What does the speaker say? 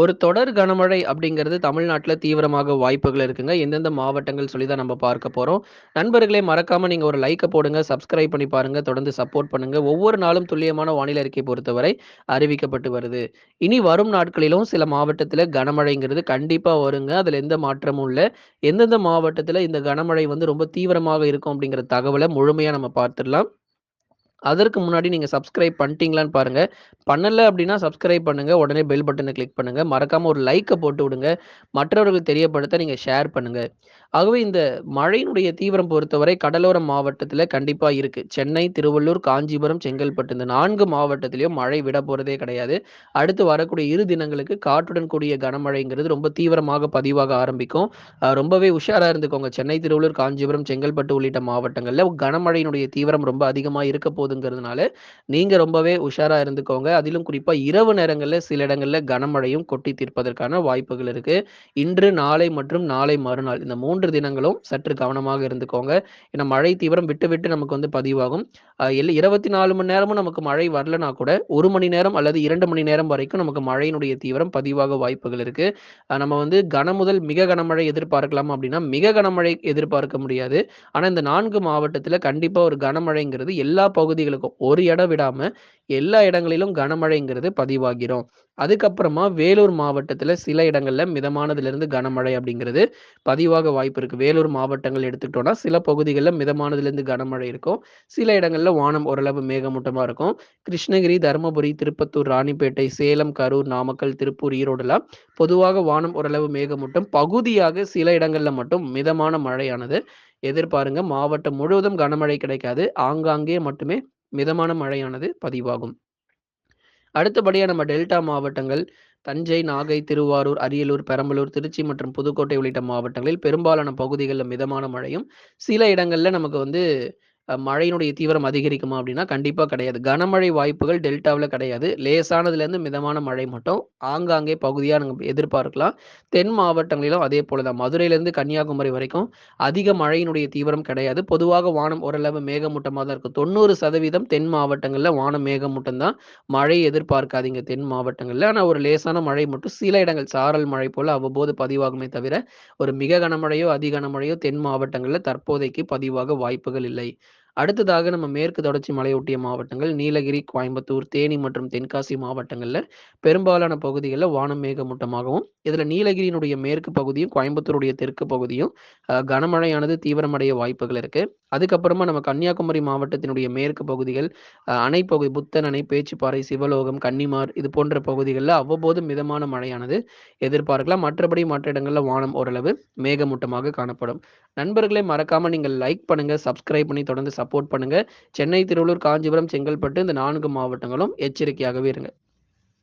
ஒரு தொடர் கனமழை அப்படிங்கிறது தமிழ்நாட்டில் தீவிரமாக வாய்ப்புகள் இருக்குங்க. எந்தெந்த மாவட்டங்கள் சொல்லி தான் நம்ம பார்க்க போகிறோம் நண்பர்களே மறக்காமல் நீங்கள் ஒரு லைக்கை போடுங்க, சப்ஸ்கிரைப் பண்ணி பாருங்க, தொடர்ந்து சப்போர்ட் பண்ணுங்க. ஒவ்வொரு நாளும் துல்லியமான வானிலை அறிக்கை பொறுத்தவரை அறிவிக்கப்பட்டு வருது. இனி வரும் நாட்களிலும் சில மாவட்டத்தில் கனமழைங்கிறது கண்டிப்பாக வருங்க. அதில் எந்த மாற்றமும் இல்லை எந்தெந்த மாவட்டத்தில் இந்த கனமழை வந்து ரொம்ப தீவிரமாக இருக்கும் அப்படிங்கிற தகவலை முழுமையாக நம்ம பார்த்துடலாம். அதற்கு முன்னாடி நீங்கள் சப்ஸ்கிரைப் பண்ணிட்டீங்களான்னு பாருங்கள் பண்ணலை அப்படின்னா சப்ஸ்கிரைப் பண்ணுங்கள் உடனே பெல் பட்டனை கிளிக் பண்ணுங்கள் மறக்காமல் ஒரு லைக்கை போட்டு விடுங்க. மற்றவர்களுக்கு தெரியப்படுத்த நீங்கள் ஷேர் பண்ணுங்கள் ஆகவே இந்த மழையினுடைய தீவிரம் பொறுத்தவரை கடலோர மாவட்டத்தில் கண்டிப்பா இருக்கு. சென்னை, திருவள்ளூர், காஞ்சிபுரம், செங்கல்பட்டு இந்த நான்கு மாவட்டத்திலயும் மழை விட போறதே கிடையாது. அடுத்து வரக்கூடிய இரு தினங்களுக்கு காற்றுடன் கூடிய கனமழைங்கிறது ரொம்ப தீவிரமாக பதிவாக ஆரம்பிக்கும். ரொம்பவே உஷாரா இருந்துக்கோங்க. சென்னை, திருவள்ளூர், காஞ்சிபுரம், செங்கல்பட்டு உள்ளிட்ட மாவட்டங்கள்ல கனமழையினுடைய தீவிரம் ரொம்ப அதிகமா இருக்க போதுங்கிறதுனால, நீங்க ரொம்பவே உஷாரா இருந்துக்கோங்க. அதிலும் குறிப்பா இரவு நேரங்கள்ல சில இடங்கள்ல கனமழையும் கொட்டி தீர்ப்பதற்கான வாய்ப்புகள் இருக்கு. இன்று, நாளை மற்றும் நாளை மறுநாள் இந்த மூன்று தினங்களும் சற்று கவனமாக இருந்துக்கோங்க. ஏன்னா மழை தீவிரம் விட்டு விட்டு நமக்கு வந்து பதிவாகும். இருபத்தி நாலு மணி நேரமும் நமக்கு மழை வரலனா கூட ஒரு மணி நேரம் அல்லது இரண்டு மணி நேரம் வரைக்கும் நமக்கு மழையினுடைய தீவிரம் பதிவாக வாய்ப்புகள் இருக்கு. நம்ம வந்து கன முதல் மிக கனமழை எதிர்பார்க்கலாம் அப்படின்னா, மிக கனமழை எதிர்பார்க்க முடியாது. ஆனா இந்த நான்கு மாவட்டத்துல கண்டிப்பா ஒரு கனமழைங்கிறது எல்லா பகுதிகளுக்கும் ஒரு இடம் விடாம எல்லா இடங்களிலும் கனமழைங்கிறது பதிவாகிரும். அதுக்கப்புறமா வேலூர் மாவட்டத்தில் சில இடங்களில் மிதமானதுலேருந்து கனமழை அப்படிங்கிறது பதிவாக வாய்ப்பு இருக்குது வேலூர் மாவட்டங்கள் எடுத்துக்கிட்டோன்னா சில பகுதிகளில் மிதமானதுலேருந்து கனமழை இருக்கும். சில இடங்களில் வானம் ஓரளவு மேகமூட்டமாக இருக்கும். கிருஷ்ணகிரி, தருமபுரி, திருப்பத்தூர், ராணிப்பேட்டை, சேலம், கரூர், நாமக்கல், திருப்பூர், ஈரோடுலாம் பொதுவாக வானம் ஓரளவு மேகமூட்டம். பகுதியாக சில இடங்களில் மட்டும் மிதமான மழையானது எதிர்பாருங்க. மாவட்டம் முழுவதும் கனமழை கிடைக்காது. ஆங்காங்கே மட்டுமே மிதமான மழையானது பதிவாகும். அடுத்தபடியாக நம்ம டெல்டா மாவட்டங்கள் தஞ்சை, நாகை, திருவாரூர், அரியலூர், பெரம்பலூர், திருச்சி மற்றும் புதுக்கோட்டை உள்ளிட்ட மாவட்டங்களில் பெரும்பாலான பகுதிகளில் மிதமான மழையும், சில இடங்கள்ல நமக்கு வந்து மழையினுடைய தீவிரம் அதிகரிக்குமா அப்படின்னா, கண்டிப்பாக கிடையாது. கனமழை வாய்ப்புகள் டெல்டாவில் கிடையாது. லேசானதுலேருந்து மிதமான மழை மட்டும் ஆங்காங்கே பகுதியாக நம்ம எதிர்பார்க்கலாம். தென் மாவட்டங்களிலும் அதே போல தான். மதுரையிலேருந்து கன்னியாகுமரி வரைக்கும் அதிக மழையினுடைய தீவிரம் கிடையாது. பொதுவாக வானம் ஓரளவு மேகமூட்டமாக தான் இருக்கும். 90% தென் மாவட்டங்களில் வானம் மேகமூட்டம் தான். மழை எதிர்பார்க்காதீங்க தென் மாவட்டங்களில் ஆனால் ஒரு லேசான மழை மட்டும் சில இடங்கள் சாரல் மழை போல் அவ்வப்போது பதிவாகுமே தவிர, ஒரு மிக கனமழையோ, அதிக கனமழையோ தென் மாவட்டங்களில் தற்போதைக்கு பதிவாக வாய்ப்புகள் இல்லை. அடுத்ததாக நம்ம மேற்கு தொடர்ச்சி மலையொட்டிய மாவட்டங்கள் நீலகிரி, கோயம்புத்தூர், தேனி மற்றும் தென்காசி மாவட்டங்களில் பெரும்பாலான பகுதிகளில் வானம் மேகமூட்டமாகவும், இதில் நீலகிரியினுடைய மேற்கு பகுதியும், கோயம்புத்தூருடைய தெற்கு பகுதியும் கனமழையானது தீவிரமடைய வாய்ப்புகள் இருக்கு. அதுக்கப்புறமா நம்ம கன்னியாகுமரி மாவட்டத்தினுடைய மேற்கு பகுதிகள், அணை பகுதி புத்தன் அணை, பேச்சுப்பாறை சிவலோகம், கன்னிமார் இது போன்ற பகுதிகளில் அவ்வப்போது மிதமான மழையானது எதிர்பார்க்கலாம். மற்றபடி மற்ற இடங்களில் வானம் ஓரளவு மேகமூட்டமாக காணப்படும். நண்பர்களே மறக்காம நீங்கள் லைக் பண்ணுங்க, சப்ஸ்கிரைப் பண்ணி தொடர்ந்து சப்போர்ட் பண்ணுங்க. சென்னை, திருவள்ளூர், காஞ்சிபுரம், செங்கல்பட்டு இந்த நான்கு மாவட்டங்களும் எச்சரிக்கையாகவே இருங்க.